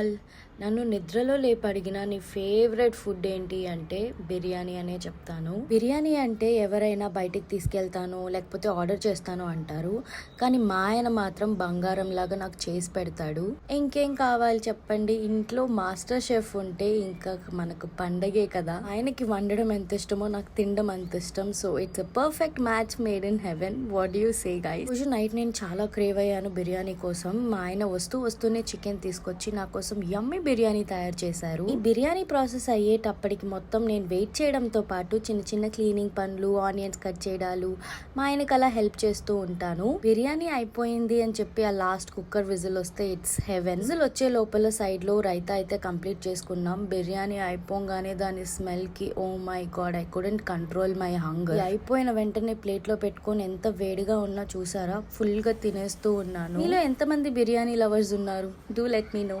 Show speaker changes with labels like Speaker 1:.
Speaker 1: all. నన్ను నిద్రలో లేపి అడిగిన నీ ఫేవరెట్ ఫుడ్ ఏంటి అంటే బిర్యానీ అనే చెప్తాను. బిర్యానీ అంటే ఎవరైనా బయటికి తీసుకెళ్తాను లేకపోతే ఆర్డర్ చేస్తాను అంటారు. కానీ మా ఆయన మాత్రం బంగారం లాగా నాకు చేసి పెడతాడు. ఇంకేం కావాలి చెప్పండి? ఇంట్లో మాస్టర్ షెఫ్ ఉంటే ఇంకా మనకు పండగే కదా. ఆయనకి వండడం ఎంత ఇష్టమో నాకు తినడం అంత ఇష్టం. So it's a perfect match made in heaven. What you say guy రోజు నైట్ నేను చాలా క్రేవ్ అయ్యాను బిర్యానీ కోసం. మా ఆయన వస్తూ వస్తూనే చికెన్ తీసుకొచ్చి నా కోసం యమ్మీ బిర్యానీ తయారు చేశారు. ఈ బిర్యానీ ప్రాసెస్ అయ్యేటప్పటికి మొత్తం నేను వెయిట్ చేయడంతో పాటు చిన్న చిన్న క్లీనింగ్ పనులు ఆనియన్స్ కట్ చేయడాలు మా ఆయనకి అలా హెల్ప్ చేస్తూ ఉంటాను. బిర్యానీ అయిపోయింది అని చెప్పి ఆ లాస్ట్ కుక్కర్ విజిల్ వస్తే ఇట్స్ హెవెన్. విజిల్ వచ్చే లోపల సైడ్లో రైతా అయితే కంప్లీట్ చేసుకున్నాం. బిర్యానీ అయిపోగానే దాని స్మెల్కి ఓ my god I couldn't control my hunger. అయిపోయిన వెంటనే ప్లేట్లో పెట్టుకొని ఎంత వేడిగా ఉన్నా చూసారా? ఫుల్గా తినేస్తూ ఉన్నాను. మీలో ఎంతమంది బిర్యానీ లవర్స్ ఉన్నారు? Do let me know.